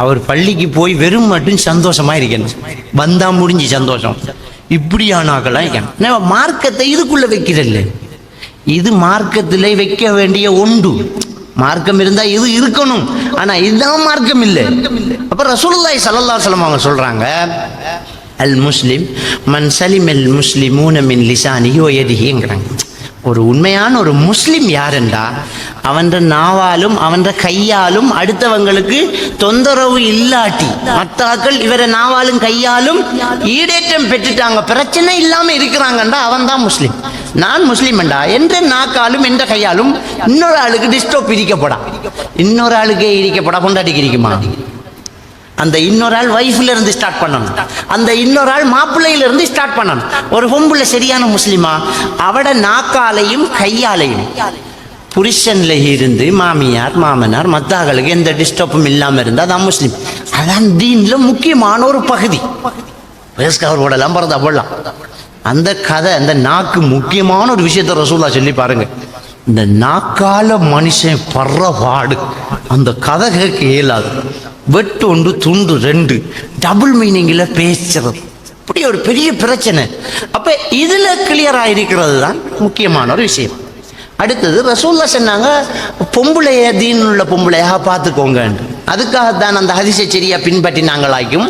அவர் பள்ளிக்கு போய் வெறும் மட்டும் சந்தோஷமா இருக்கணும் வந்தா முடிஞ்சு சந்தோஷம். இப்படியானாக்கெல்லாம் இருக்கணும். மார்க்கத்தை இதுக்குள்ள வைக்கிறல்ல இது மார்க்கத்தில் வைக்க வேண்டிய ஒன்று. மார்க்கம் இருந்தா இது இருக்கணும். ஆனா இதுதான் மார்க்கம் இல்லை. அப்ப ரசூலுல்லாஹி ஸல்லல்லாஹு அலைஹி அவங்க சொல்றாங்க அல் முஸ்லிம் மன் சலிம் அல் முஸ்லிமூன மின் லிசானியோ வ ஒரு உண்மையான ஒரு முஸ்லிம் யாருண்டா? அவன் நாவாலும் அவன் கையாலும் அடுத்தவங்களுக்கு தொந்தரவு இல்லாட்டி மத்தாக்கள் இவரை நாவாலும் கையாலும் ஈடேற்றம் பெற்றுட்டாங்க பிரச்சனை இல்லாம இருக்கிறாங்கண்டா அவன் தான் முஸ்லீம். நான் முஸ்லீம்டா என்ற நாக்காலும் என்ற கையாலும் இன்னொரு ஆளுக்கு டிஸ்டர்ப் இடிக்கப்படா இன்னொரு ஆளுக்கே இடிக்கப்படா கொண்டாடிக்கு இருக்குமா அந்த இன்னொரு ஆள் வைஃப்ல இருந்து ஸ்டார்ட் பண்ணணும். அந்த இன்னொரு ஆள் மாப்பிள்ளையில இருந்து ஸ்டார்ட் பண்ணணும். ஒரு பொம்புல சரியான முஸ்லிமா? அவட நாக்காலையும் கையாலையும் புருஷன்ல இருந்து மாமியார் மாமனார் மத்தாக்களுக்கு எந்த டிஸ்டர்பும் இல்லாம இருந்தா தான் முஸ்லிம். அதான் தீன்ல முக்கியமான ஒரு பகுதி. கவர் போடலாம் பரதா போடலாம். அந்த கதை அந்த நாக்கு முக்கியமான ஒரு விஷயத்த ரசூல்லா சொல்லி பாருங்க. இந்த நாக்கால மனுஷன் படுற பாடு அந்த கதை கேட்க இயலாது. வெட்டு ஒன்று துண்டு ரெண்டு. டபுள் மீனிங்கில் பேசுறது. இப்படி ஒரு பெரிய பிரச்சனை. அப்போ இதில் கிளியர் இருக்கிறது தான் முக்கியமான ஒரு விஷயம். அடுத்தது ரசூல்லா சொன்னாங்க பொம்பளைய தீனுள்ள பொம்பளையாக பார்த்துக்கோங்க அதுக்காக தான் அந்த ஹதிசை பின்பற்றி பின்பற்றினாங்களாக்கும்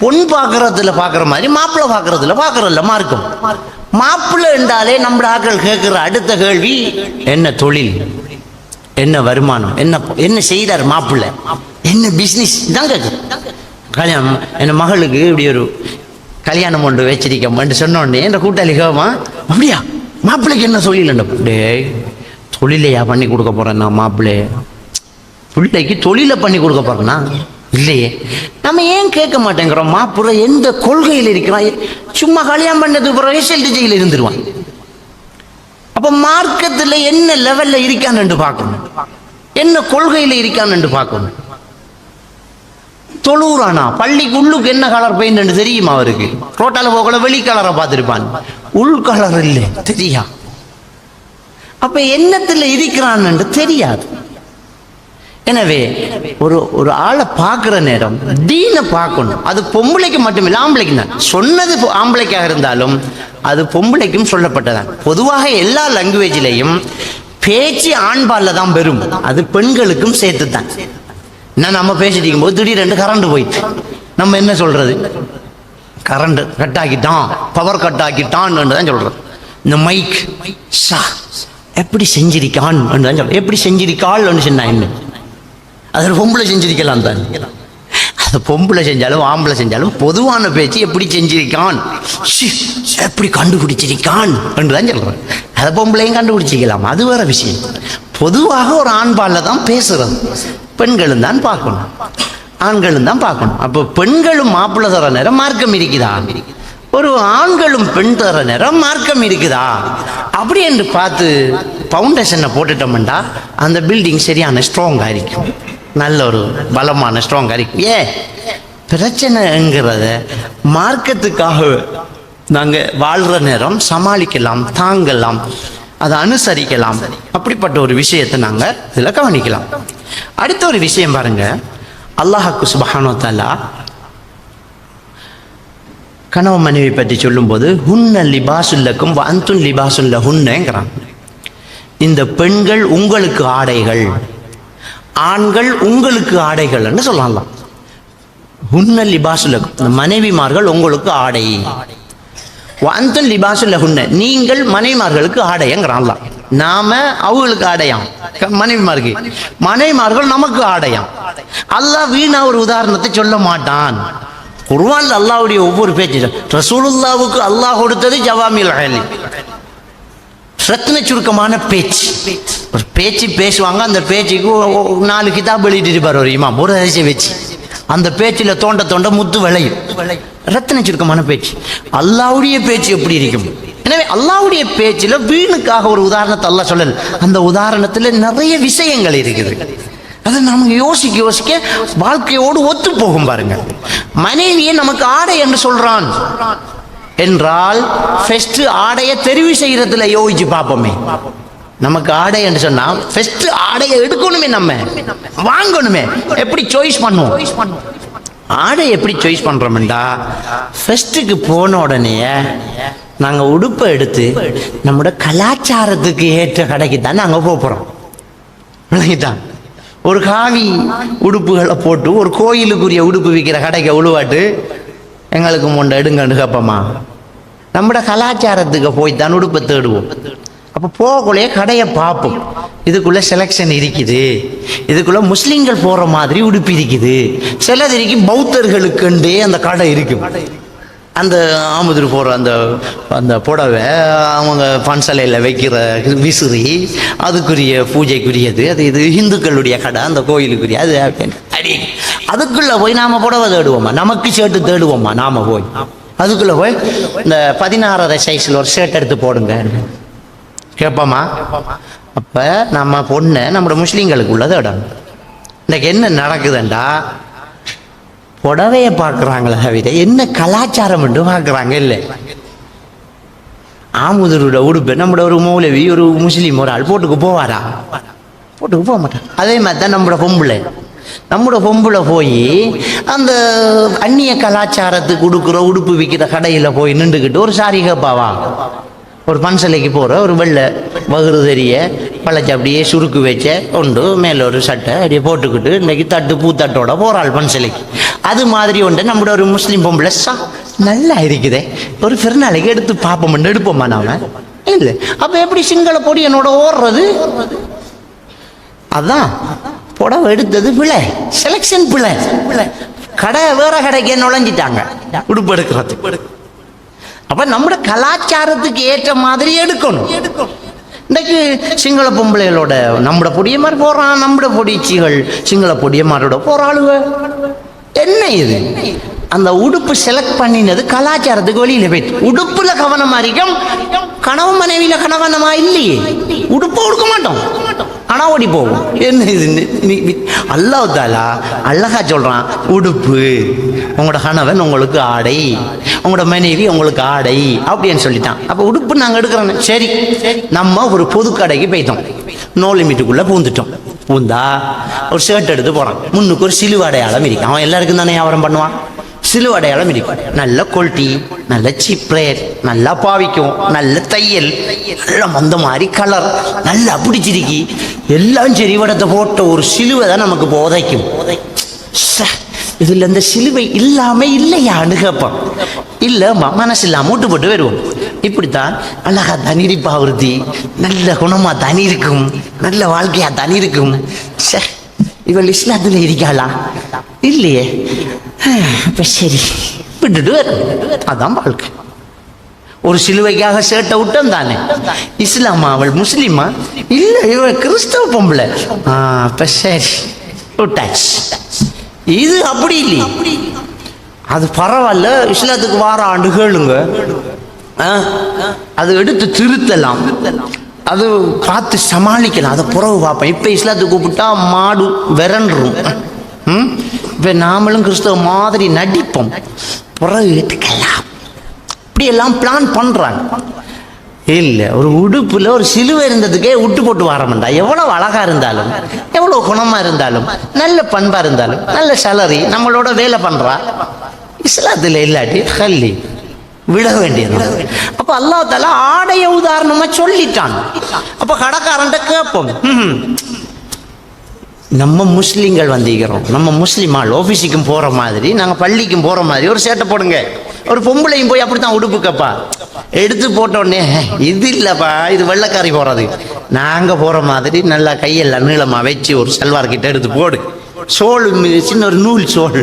பொன் பார்க்குறதுல பார்க்குற மாதிரி மாப்பிள்ளை பார்க்குறதுல பார்க்குறதுல மார்க்கம். மாப்பிள்ளை என்றாலே நம்ம ஆக்கள் கேட்குற அடுத்த கேள்வி என்ன தொழில்? என்ன வருமானம்? என்ன என்ன செய்தார் மாப்பிள்ளை? என்ன பிஸ்னஸ் தான் கேட்குது கல்யாணம் என் மகளுக்கு இப்படி ஒரு கல்யாணம் ஒன்று வச்சிருக்கோம்னு சொன்னோடனே என் கூட்டாளி கேவா அப்படியா? மாப்பிள்ளைக்கு என்ன தொழில் டேய் தொழிலையா பண்ணி கொடுக்க போறேன் நான் மாப்பிள்ளை? பிள்ளைக்கு தொழிலை பண்ணி கொடுக்க போறேன்னா? இல்லையே. நம்ம ஏன் கேட்க மாட்டேங்கிறோம்? மாப்பிள்ளை எந்த கொள்கையில் இருக்கிறான் சும்மா கல்யாணம் பண்ணதுக்கு பிறகு ரிசல்ட் ஜெயில இருந்துருவான். அப்போ மார்க்கத்தில் என்ன லெவலில் இருக்கான்னு பார்க்கணும். என்ன கொள்கையில் இருக்கான்னு பார்க்கணும். தொழுறானா பள்ளிக்கு உள்ளுக்கு என்ன கலர் பெயிண்ட் தெரியுமா அவருக்கு? ரோட்டால போகல வெளி கலரை பார்த்துருப்பான். உள் கலர் இல்லை தெரியா? அப்ப என்னத்துல இருக்கிறான்னு தெரியாது. எனவே ஒரு ஒரு ஆளை பார்க்குற நேரம் தீனை பார்க்கணும். அது பொம்பளைக்கு மட்டுமில்லை ஆம்பளைக்கு தான். சொன்னது ஆம்பளைக்காக இருந்தாலும் அது பொம்பளைக்கும் சொல்லப்பட்டதான். பொதுவாக எல்லா லாங்குவேஜ்லையும் பேச்சு ஆண்பால்ல தான் பெறும். அது பெண்களுக்கும் சேர்த்து தான் என்ன நம்ம பேசிட்டு இருக்கும்போது திடீரென்று கரண்ட் போயிட்டு நம்ம என்ன சொல்றது? கரண்ட் கட் ஆக்கிட்டான் பவர் கட் ஆக்கிட்டான் தான் சொல்றது. இந்த மைக் ஷா எப்படி செஞ்சிருக்கான் தான் சொல்றோம் எப்படி செஞ்சிருக்காள் சொன்னா என்ன? அது ஒரு பொம்பளை செஞ்சிருக்கலாம் தான். அது பொம்பளை செஞ்சாலும் ஆம்பளை செஞ்சாலும் பொதுவான பேச்சு எப்படி செஞ்சிருக்கான்? எப்படி கண்டுபிடிச்சிருக்கான் என்று தான் சொல்கிறேன் அதை பொம்பளையும் கண்டுபிடிச்சிக்கலாம் அது வேற விஷயம். பொதுவாக ஒரு ஆண்பாலில் தான் பேசுகிறது பெண்களும் தான் பார்க்கணும். ஆண்களும் தான் பார்க்கணும். அப்போ பெண்களும் மாப்பிள்ளை தர நேரம் மார்க்கம் இருக்குதா? ஒரு ஆண்களும் பெண் தர நேரம் மார்க்கம் இருக்குதா? அப்படி என்று பார்த்து ஃபவுண்டேஷனை போட்டுட்டோம்டா அந்த பில்டிங் சரியான ஸ்ட்ராங்காக இருக்கும். நல்ல ஒரு பலமான ஸ்ட்ராங்காக இருக்கும். ஏ பிரச்சனைங்கிறத மார்க்கத்துக்காக நாங்கள் வாழ்கிற நேரம் சமாளிக்கலாம் தாங்கலாம் அதை அனுசரிக்கலாம். அப்படிப்பட்ட ஒரு விஷயத்தை நாங்கள் இதில் கவனிக்கலாம். அடுத்த ஒரு விஷயம் பாருங்க. அல்லாஹாக்கு சுபஹானோ தாலா கணவ மனைவி பற்றி சொல்லும்போது ஹுன்ன லிபாசுல்லக்கும் அந்துன் லிபாசுல்ல ஹுன்னங்கிறான் இந்த பெண்கள் உங்களுக்கு ஆடைகள் ஆண்கள் உங்களுக்கு ஆடைகள்னு சொல்லலாம். ஹுன்ன லிபாசுல்லக்கும் இந்த மனைவிமார்கள் உங்களுக்கு ஆடை. அந்துன் லிபாசுல்ல ஹுன்ன நீங்கள் மனைவிமார்களுக்கு ஆடையங்கிறான்லாம். நாம அவங்களுக்கு ஆடையாம். மனைவிமார்கள் மனைவிமாருக்கு. மனைவிமார்கள் நமக்கு ஆடையாம். அல்லாஹ் வீணா ஒரு உதாரணத்தை சொல்ல மாட்டான். குர்வான் அல்லாஹ்வுடைய ஒவ்வொரு பேச்சு ரசூலுல்லாவுக்கு அல்லாஹ் கொடுத்தது ஜவாமில் ஹலி ரத்ன சுருக்கமான பேச்சு. ஒரு பேச்சு பேசுவாங்க அந்த பேச்சுக்கு நாலு கிதாப் எழுதிட்டு இருப்பார் ஒரு இமாம். ஒரு அரிசி வச்சு அந்த பேச்சில் தோண்ட தோண்ட முத்து விளையும். ரத்ன சுருக்கமான பேச்சு. அல்லாவுடைய பேச்சு எப்படி இருக்கும்? எனவே அல்லாவுடைய பேச்சில் வீணுக்காக ஒரு உதாரணத்தை அல்ல சொல்லல். அந்த உதாரணத்தில் நிறைய விஷயங்கள் இருக்குது. அதை நம்ம யோசிக்க யோசிக்க வாழ்க்கையோடு ஒத்து போகும் பாருங்க. மனைவியை நமக்கு ஆடை என்று சொல்றான். என்றால் ஃபர்ஸ்ட் ஆடையை தெரிவு செய்யறதுல யோசிச்சு பார்ப்போமே. நமக்கு ஆடை என்று சொன்னா ஃபர்ஸ்ட் ஆடையை எடுக்கணுமே நம்ம. வாங்கணுமே. எப்படி சாய்ஸ் பண்ணுவோம்? ஆடை எப்படி சாய்ஸ் பண்றோம்டா? ஃபெஸ்ட்டுக்கு போன உடனே நாங்கள் உடுப்பை எடுத்து நம்மளோட கலாச்சாரத்துக்கு ஏற்ற கடைக்கு தான் நாங்கள் போகிறோம் போறோம். ஒரு காவி உடுப்புகளை போட்டு ஒரு கோயிலுக்குரிய உடுப்பு விற்கிற கடைக்கு உழுவாட்டு எங்களுக்கு முண்டை எடுங்கன்னு கேட்போமா நம்மட கலாச்சாரத்துக்கு போய் தான் உடுப்பை தேடுவோம். அப்போ போகக்குள்ளே கடையை பார்ப்போம். இதுக்குள்ள செலெக்ஷன் இருக்குது. இதுக்குள்ள முஸ்லீம்கள் போற மாதிரி உடுப்பு இருக்குது. சிலதிரிக்கு பௌத்தர்களுக்குண்டே அந்த கடை இருக்கும் அந்த ஆமுதிர் போகிற அந்த அந்த புடவை அவங்க பன்சலையில் வைக்கிற விசிறி அதுக்குரிய பூஜைக்குரியது அது இது இந்துக்களுடைய கடை அந்த கோயிலுக்குரிய அது அடி அதுக்குள்ள போய் நாம புடவை தேடுவோமா? நமக்கு ஷர்ட்டு தேடுவோமா? நாம போய். அதுக்குள்ள போய் இந்த பதினாறரை சைஸில் ஒரு ஷர்ட் எடுத்து போடுங்க. கேட்போமா அப்போ நம்ம பொண்ணை நம்மளோட முஸ்லீம்களுக்குள்ள தேடணும் இன்னைக்கு என்ன நடக்குதுண்டா? புடவைய பார்க்குறாங்களே தவிர என்ன கலாச்சாரம் மட்டும் பார்க்குறாங்க இல்லை. ஆமுதரோட உடுப்பு நம்மளோட ஒரு மௌலவி ஒரு முஸ்லீம் ஒரு ஆள் போட்டுக்கு போவாரா? போட்டுக்கு போக மாட்டார். அதே மாதிரி தான் நம்மளோட பொம்பளை. நம்மளோட பொம்பளை போய் அந்த அந்நிய கலாச்சாரத்துக்கு கொடுக்குற உடுப்பு விற்கிற கடையில் போய் நின்றுக்கிட்டு ஒரு சாரி கேட்பாவா ஒரு பன்சலைக்கு போகிற ஒரு வெள்ளை வகுறு தெரிய பழச்சி அப்படியே சுருக்கு வச்ச உண்டு மேலே ஒரு சட்டை அப்படியே போட்டுக்கிட்டு இன்னைக்கு தட்டு பூத்தட்டோட போகிறாள் பன்சலைக்கு. அது மாதிரி ஒன்று நம்மளோட ஒரு முஸ்லீம் பொம்பளை சா நல்லா இருக்குதே. ஒரு பிறநாளைக்கு எடுத்து பார்ப்போம் எடுப்போமா நாம? இல்லை. அப்போ எப்படி சிங்கள பொடி என்னோட ஓடுறது? அதான். புடவை எடுத்தது பிள்ளை செலெக்ஷன் பிள்ளை கடை வேற கடைக்கு நுழைஞ்சிட்டாங்க. உடுப்பு எடுக்கிறது அப்ப நம்ம கலாச்சாரத்துக்கு ஏற்ற மாதிரி எடுக்கணும். இன்னைக்கு சிங்கள பொம்பளைகளோட நம்மட பொடியமார் போறான் நம்மட பொடிச்சிகள் சிங்கள பொடியமாரோட போறாளுவ? என்ன இது? அந்த உடுப்பு செலக்ட் பண்ணினது கலாச்சாரத்துக்கு வெளியில போயிட்டு உடுப்புல கவனமா இருக்கும் கனவு மனைவியில கணவனமா இல்லையே? உடுப்பு கொடுக்க மாட்டோம். ஆனா ஓடி போவோம். என்ன இது? நீ- நீ- அல்லாஹ் தாலா அழகா சொல்றான் உடுப்பு. உங்களோட கணவன் உங்களுக்கு ஆடை உங்களோட மனைவி உங்களுக்கு ஆடை அப்படின்னு சொல்லிட்டான். அப்போ உடுப்பு நாங்கள் எடுக்கிறோம். சரி நம்ம ஒரு பொது கடைக்கு போயிட்டோம். நோ லிமிட்டுக்குள்ள பூந்துட்டோம். பூந்தா ஒரு ஷர்ட் எடுத்து போறான். முன்னுக்கு ஒரு சிலுவை அடையாளம் இருக்கு. அவன் எல்லாருக்கும் தானே வியாபாரம் பண்ணுவான். சிலுவை அடையாளம் இருக்கும் நல்ல குவாலிட்டி நல்ல சிப்ரேர் நல்லா பாவிக்கும் நல்ல தையல் நல்ல மந்த மாதிரி கலர் நல்லா பிடிச்சிருக்கி. எல்லாம் செறிவடத்தை போட்ட ஒரு சிலுவை தான் நமக்கு போதைக்கும். ச்சே, இதுல இந்த சிலுவை இல்லாம இல்லையான்னு கேட்பான். இல்ல மனசு இல்லாம மூட்டு போட்டு வருவோம். இப்படித்தான் அழகா தனி இருப்பாவிருத்தி நல்ல குணமா தனி இருக்கும். நல்ல வாழ்க்கையா தனி இருக்கும். சே இவள் இஸ்லாத்துல இருக்காளா? இல்லையே. அப்ப சரி. விட்டுட்டு வரும். அதான் வாழ்க்கை. ஒரு சிலுவைக்காக சேட்டை விட்டோம் தானே. இஸ்லாமா அவள் முஸ்லீமா? இல்ல இவள் கிறிஸ்தவ பொம்பளை. ஆ, அப்ப சரி. விட்டாச்சு. இது அப்படி இல்லை அது பரவாயில்ல இஸ்லாத்துக்கு வார ஆண்டு கேளுங்க. அது எடுத்து திருத்தலாம். அது பார்த்து சமாளிக்கலாம். அதை புறவு பார்ப்பேன் இப்போ இஸ்லாத்துக்கு கூப்பிட்டா மாடு விரண்டுரும். இப்போ நாமளும் கிறிஸ்தவ மாதிரி நடிப்போம். புறவு ஏற்றுக்கலாம் இப்படியெல்லாம் பிளான் பண்ணுறாங்க இல்லை ஒரு உடுப்புல ஒரு சிலுவை இருந்ததுக்கே விட்டு போட்டு வரமாட்டா எவ்வளவு அழகா இருந்தாலும் எவ்வளவு குணமா இருந்தாலும் நல்ல பண்பா இருந்தாலும் நல்ல சேலரி நம்மளோட வேலை பண்றா. இஸ்லாத்துல இல்லாட்டி ஹல்லி விட வேண்டியது. அப்ப அல்லா தால ஆடைய உதாரணமா சொல்லிட்டான். அப்ப கடைக்காரன்ட்ட கேட்போம் நம்ம முஸ்லீம்கள் வந்திருக்கிறோம். நம்ம முஸ்லீம் ஆள் ஆஃபீஸுக்கும் போகிற மாதிரி நாங்கள் பள்ளிக்கும் போகிற மாதிரி ஒரு சேட்டை போடுங்க. ஒரு பொம்பளையும் போய் அப்படித்தான் உடுப்பு கப்பா எடுத்து போட்டோடனே இது இல்லைப்பா இது வெள்ளைக்காரி போகிறது நாங்கள் போகிற மாதிரி நல்லா கையெல்லாம் நீளமாக வச்சு ஒரு சல்வார் கிட்ட எடுத்து போடு. சோல் சின்ன ஒரு நூல் சோல்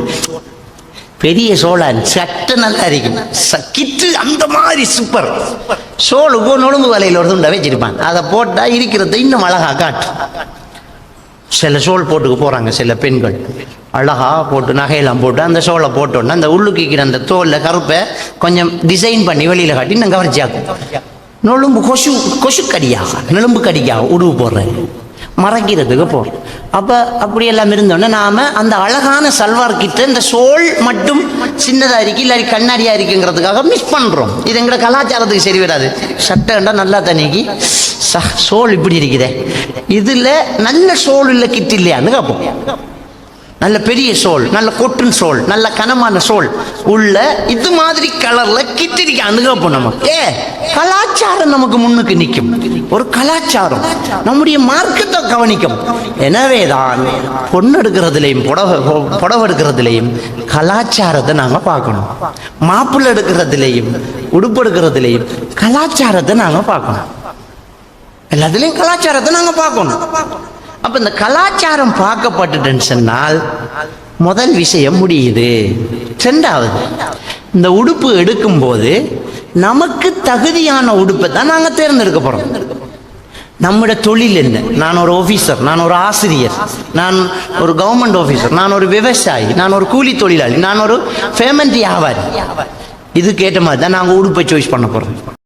பெரிய சோழன் சட்டை நல்லா இருக்கும் ச- கிட்டு அந்த மாதிரி சூப்பர் சோளுக்கு நொழும்பு வலையில் ஒரு துண்டை வச்சிருப்பான் அதை போட்டால் இருக்கிறத இன்னும் அழகா காட்டும். சில சோல் போட்டுக்கு போறாங்க சில பெண்கள். அழகாக போட்டு நகையெல்லாம் போட்டு அந்த சோலை போட்டோன்னா அந்த உள்ளுக்கிக்கிற அந்த தோலில் கருப்பை கொஞ்சம் டிசைன் பண்ணி வெளியில் காட்டி நான் கவர்ச்சியாக்கும் நொழும்பு கொசு கொசு கடியாக நெலும்பு கடிக்காக உடுவு போடுறேன் மறைக்கிறதுக்கு போகிறோம் அப்போ அப்படியெல்லாம் இருந்தோன்னே நாம் அந்த அழகான சல்வார் கிட்ட இந்த சோல் மட்டும் சின்னதாக இருக்கு இல்லை கண்ணாடியாக இருக்குங்கிறதுக்காக மிஸ் பண்ணுறோம் இது எங்களோட கலாச்சாரத்துக்கு சரி வராது. சட்டைண்டா நல்லா தண்ணிக்கு ச சோல் இப்படி இருக்குதே. இதில் நல்ல சோல் இல்லை கிட்ட இல்லையான்னு கேட்போம் நல்ல பெரிய சோல் நல்ல கொட்டன் சோல் நல்ல கனமான சோல். உள்ள இது மாதிரி கலர்ல கிட்டிரிக்க அணுகப்போ நம்ம ஏ கலாச்சாரம் நமக்கு முன்னுக்கு நிற்கும். ஒரு கலாச்சாரம். நம்முடைய மார்க்கத்தை கவனிக்கும். எனவேதான் பொண்ணு எடுக்கிறதுலையும் புடவை புடவை எடுக்கிறதுலையும் கலாச்சாரத்தை நாங்க பார்க்கணும். மாப்பிள்ளை எடுக்கிறதுலையும் உடுப்பு எடுக்கிறதுலையும் கலாச்சாரத்தை நாங்க பார்க்கணும். எல்லாத்துலேயும் கலாச்சாரத்தை நாங்க பார்க்கணும். அப்ப இந்த கலாச்சாரம் பார்க்கப்பட்டுட்டுன்னு சொன்னால் முதல் விஷயம் முடியுது. ரெண்டாவது இந்த உடுப்பு எடுக்கும்போது நமக்கு தகுதியான உடுப்பை தான் நாங்கள் தேர்ந்தெடுக்க போறோம். நம்முடைய தொழில் என்ன? நான் ஒரு ஆஃபீஸர் நான் ஒரு ஆசிரியர் நான் ஒரு கவர்மெண்ட் ஆஃபீஸர் நான் ஒரு விவசாயி நான் ஒரு கூலி தொழிலாளி நான் ஒரு பேமெண்ட் வியாபாரி. இதுக்கேற்ற மாதிரி தான் நாங்கள் உடுப்பை சாய்ஸ் பண்ண போகிறோம்